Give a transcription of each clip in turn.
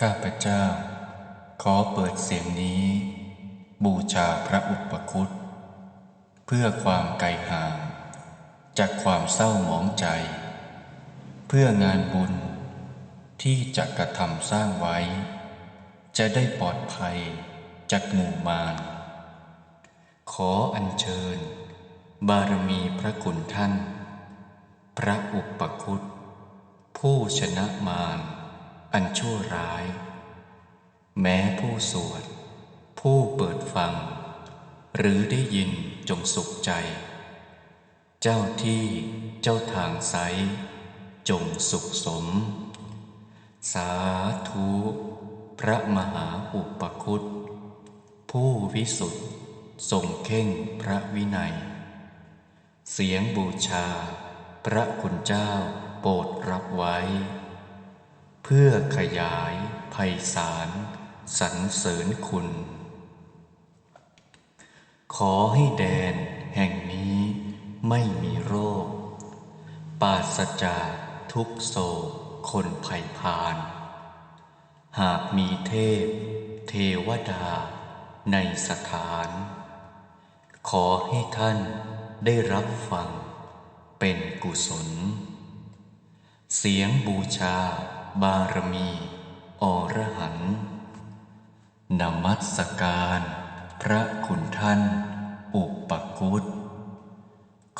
ข้าพเจ้า ขอเปิดเสียงนี้ บูชาพระอุปคุตเพื่อความไกลห่าง จากความเศร้าหมองใจ เพื่องานบุญที่จะกระทำสร้างไว้ จะได้ปลอดภัยจากหมู่มารขออัญเชิญ บารมีพระคุณท่าน พระอุปคุตผู้ชนะมาร อันชั่วร้าย แม้ผู้สวด ผู้เปิดฟัง หรือได้ยินจงสุขใจ เจ้าที่เจ้าทางไซจงสุขสม สาธุ พระมหาอุปคุตผู้วิสุทธิ์ทรงเข่งพระวินัย เสียงบูชา พระคุณเจ้าโปรดรับไว้ เพื่อขยายไพศาลสรรเสริญคุณ ขอให้แดนแห่งนี้ไม่มีโรค ปราศจากทุกโศกคนภัยพาน หากมีเทพ เทวดาในสถาน ขอให้ท่านได้รับฟังเป็นกุศล เสียงบูชา บารมีอรหันต์นมัสการ พระคุณท่าน อุปกุต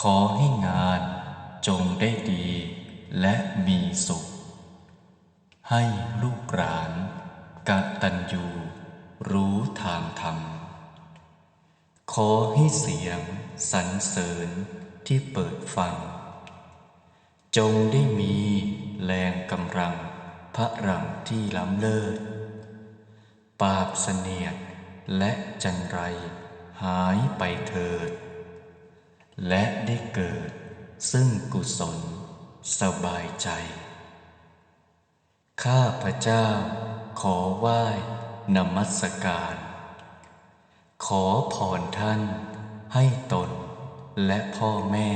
ขอให้งานจงได้ดีและมีสุข ให้ลูกหลานกตัญญูรู้ทางธรรม ขอให้เสียงสรรเสริญที่เปิดฟัง จงได้มีแรงกำลัง พระรังที่ล้ำเลิศ ปาบเสนียดและจันไรหายไปเถิด และได้เกิดซึ่งกุศลสบายใจ ข้าพระเจ้าขอไหว้นมัสการ ขอพรท่านให้ตนและพ่อแม่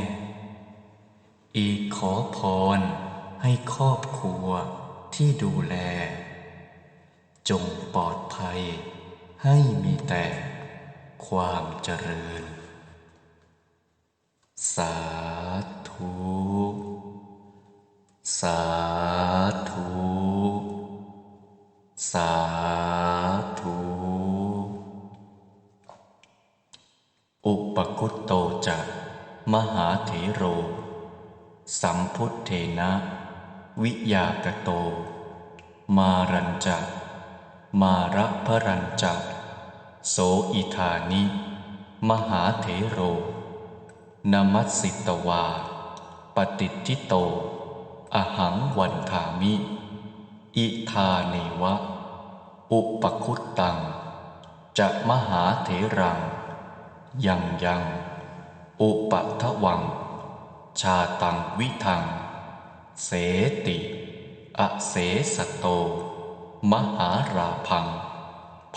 อีกขอพรให้ครอบครัว ที่ดูแล จงปลอดภัย ให้มีแต่ความเจริญ สาธุ สาธุ สาธุ อุปคุตโตจะมหาเถโร สัมพุทเทนะ วิยากโต มารัญจะมาระพรัญจะโสอิธานิ มหาเถโร นมัสสิตวา ปฏิทิโต อหังวันธามิ อิธาเนวะ อุปคุตตัง จะมหาเถรัง ยังยัง อุปทวัง ชาตังวิทัง เสติ อเสสโต มหาราพัง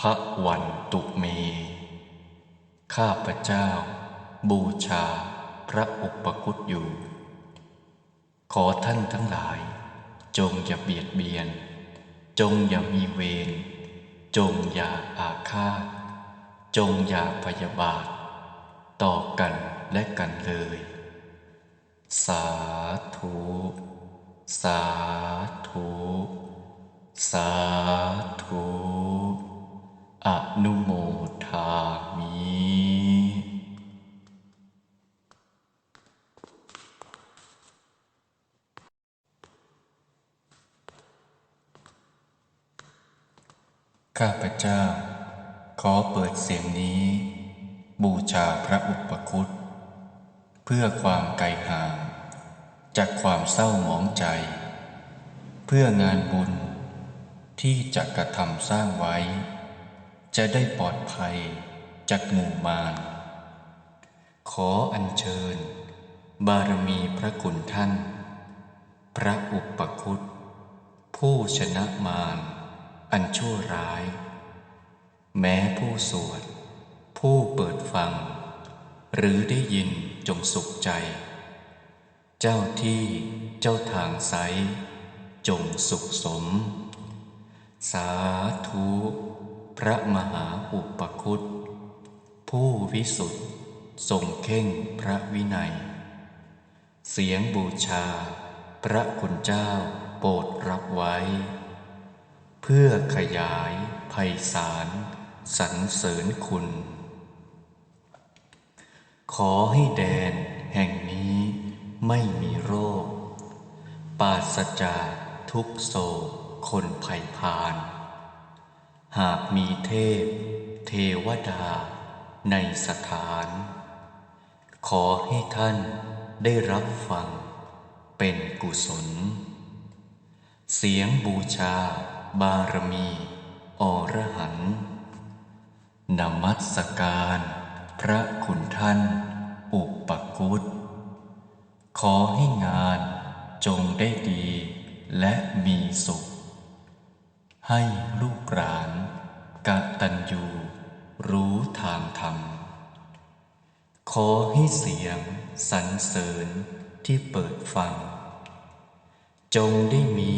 พระวันตุเม ข้าพเจ้า บูชาพระอุปคุตอยู่ ขอท่านทั้งหลาย จงอย่าเบียดเบียน จงอย่ามีเวร จงอย่าอาฆาต จงอย่าพยาบาท ต่อกันและกันเลย สาธุ สาธุ สาธุ อนุโมทามิข้าพเจ้า ขอเปิดเสียงนี้ บูชาพระอุปคุตเพื่อความไกลห่าง จากความเศร้าหมองใจ เพื่องานบุญที่จะกระทำสร้างไว้ จะได้ปลอดภัยจากหมู่มารขออัญเชิญ บารมีพระคุณท่าน พระอุปคุตผู้ชนะมารอันชั่วร้าย แม้ผู้สวด ผู้เปิดฟัง หรือได้ยินจงสุขใจ เจ้าที่เจ้าทางไซจงสุขสม สาธุ พระมหาอุปคุตผู้วิสุทธิ์ทรงเข่งพระวินัย เสียงบูชา พระคุณเจ้าโปรดรับไว้ เพื่อขยายไพศาลสรรเสริญคุณ ขอให้แดนแห่งนี้ ไม่มีโรค ปาศจากทุกโศกคนภัยพาน หากมีเทพ เทวดา ในสถาน ขอให้ท่านได้รับฟัง เป็นกุศล เสียงบูชา บารมี อรหันต์นมัสการ พระคุณท่าน อุปกุต ขอให้งานจงได้ดีและมีสุข ให้ลูกหลานกตัญญูรู้ทางธรรม ขอให้เสียงสรรเสริญที่เปิดฟัง จงได้มี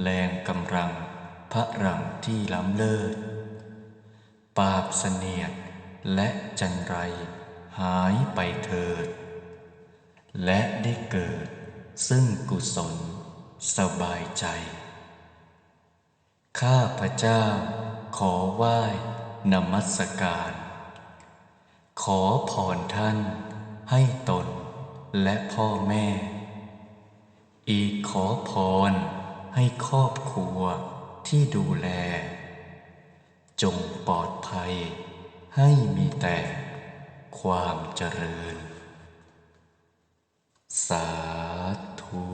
แรงกำลังพระรังที่ล้ำเลิศ ปราบเสนียดและจันไรหายไปเถิด และได้เกิด ซึ่งกุศล สบายใจ ข้าพระเจ้า ขอไหว้นมัสการ ขอพรท่าน ให้ตน และพ่อแม่ อีกขอพร ให้ครอบครัวที่ดูแล จงปลอดภัย ให้มีแต่ความเจริญ สาธุ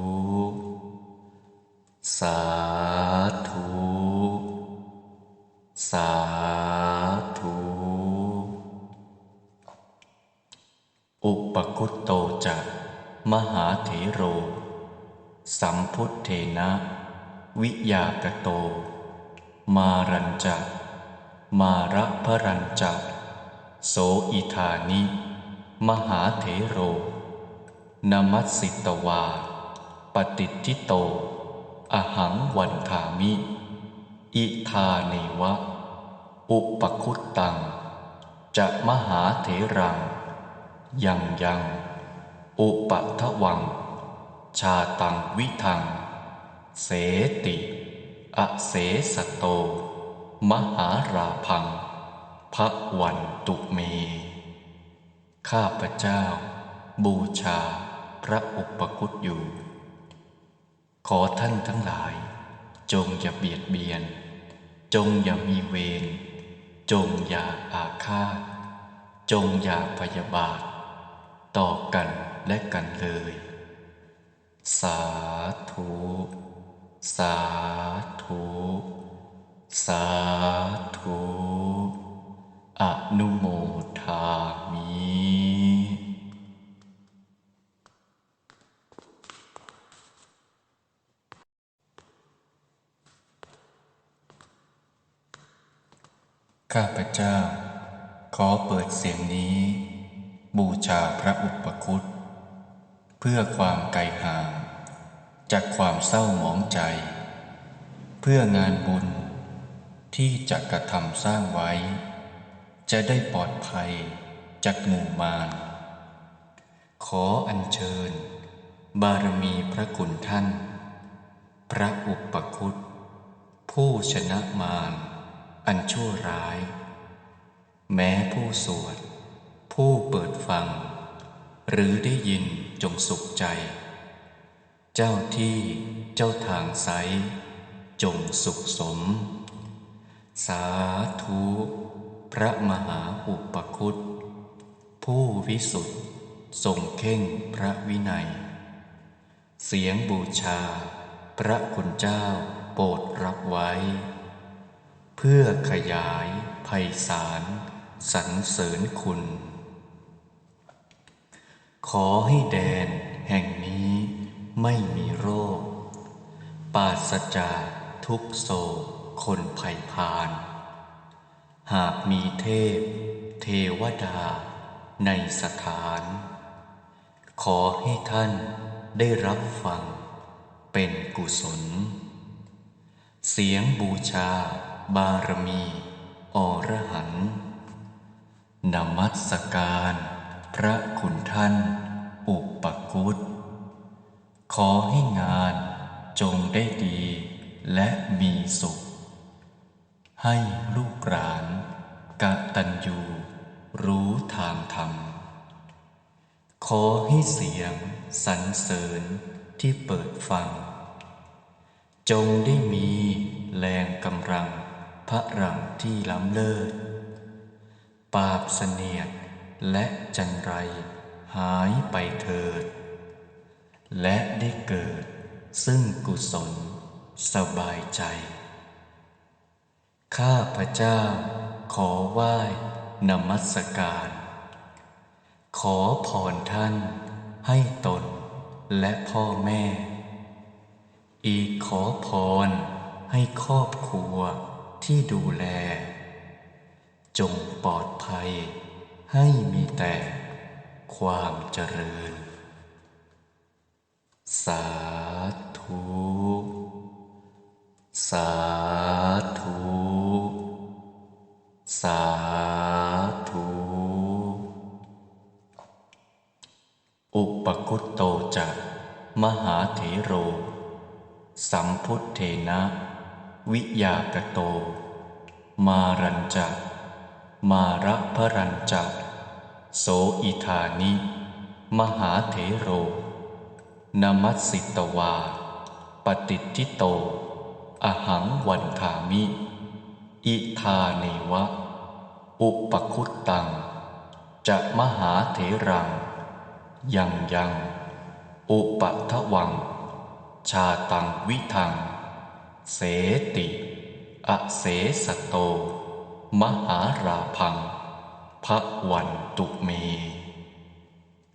สาธุ สาธุ อุปคุตโตจะมหาเถโร สัมพุทเทนะ วิยากโต มารัญจะมาระพรัญจะโสอิธานิ มหาเถโร นมัสสิตวา ปฏิทิโต อหังวันธามิ อิธาเนวะ อุปคุตตัง จะมหาเถรัง ยังยัง อุปทวัง ชาตังวิทัง เสติ อเสสโต มหาราพังพระวันตุเม ข้าพเจ้า บูชา พระอุปคุตอยู่ ขอท่านทั้งหลาย จงอย่าเบียดเบียน จงอย่ามีเวร จงอย่าอาฆาต จงอย่าพยาบาท ต่อกันและกันเลย สาธุ สาธุ สาธุ อนุโมทามิ ข้าพเจ้า ขอเปิดเสียงนี้ บูชาพระอุปคุตเพื่อความไกลห่าง จากความเศร้าหมองใจ เพื่องานบุญที่จะกระทำสร้างไว้ จะได้ปลอดภัยจากหมู่มารขออัญเชิญ บารมีพระคุณท่าน พระอุปคุตผู้ชนะมาร อันชั่วร้าย แม้ผู้สวด ผู้เปิดฟัง หรือได้ยินจงสุขใจ เจ้าที่เจ้าทางไซจงสุขสม สาธุ พระมหาอุปคุตผู้วิสุทธิ์ทรงเข่งพระวินัย เสียงบูชา พระคุณเจ้าโปรดรับไว้ พื่อขยายไพศาลสรรเสริญคุณ ขอให้แดนแห่งนี้ไม่มีโรค ปราศจากทุกโศกคนภัยพาน หากมีเทพ เทวดาในสถาน ขอให้ท่านได้รับฟังเป็นกุศล เสียงบูชา บารมีอรหันต์นมัสการ พระคุณท่าน อุปคุตขอให้งานจงได้ดีและมีสุข ให้ลูกหลานกตัญญูรู้ทางธรรม ขอให้เสียงสรรเสริญที่เปิดฟัง จงได้มีแรงกำลัง พระรังที่ล้ำเลิศ ปาบเสนียดและจันไรหายไปเถิด และได้เกิดซึ่งกุศลสบายใจ ข้าพระเจ้าขอไหว้นมัสการ ขอพรท่านให้ตนและพ่อแม่ อีกขอพรให้ครอบครัว ที่ดูแล จงปลอดภัย ให้มีแต่ความเจริญ สาธุ สาธุ สาธุ อุปคุตโตจะมหาเถโร สัมพุทเทนะ วิยากโต มารัญจะมาระพรัญจะโสอิธานิ มหาเถโร นมัสสิตวา ปฏิทิโต อหังวันทามิ อิธาเนวะ อุปคุตตัง จะมหาเถรัง ยังยัง อุปัทวัง ชาตังวิทัง เสติ อเสสโต มหาราพังพระวันตุเม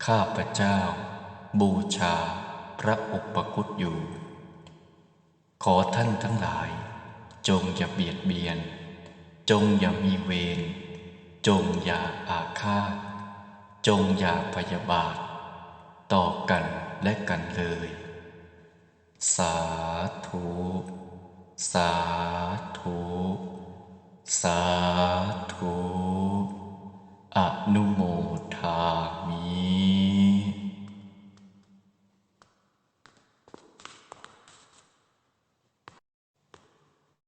ข้าพเจ้า บูชาพระอุปคุตอยู่ ขอท่านทั้งหลาย จงอย่าเบียดเบียน จงอย่ามีเวร จงอย่าอาฆาต จงอย่าพยาบาท ต่อกันและกันเลย สาธุ สาธุ สาธุ อนุโมทามิ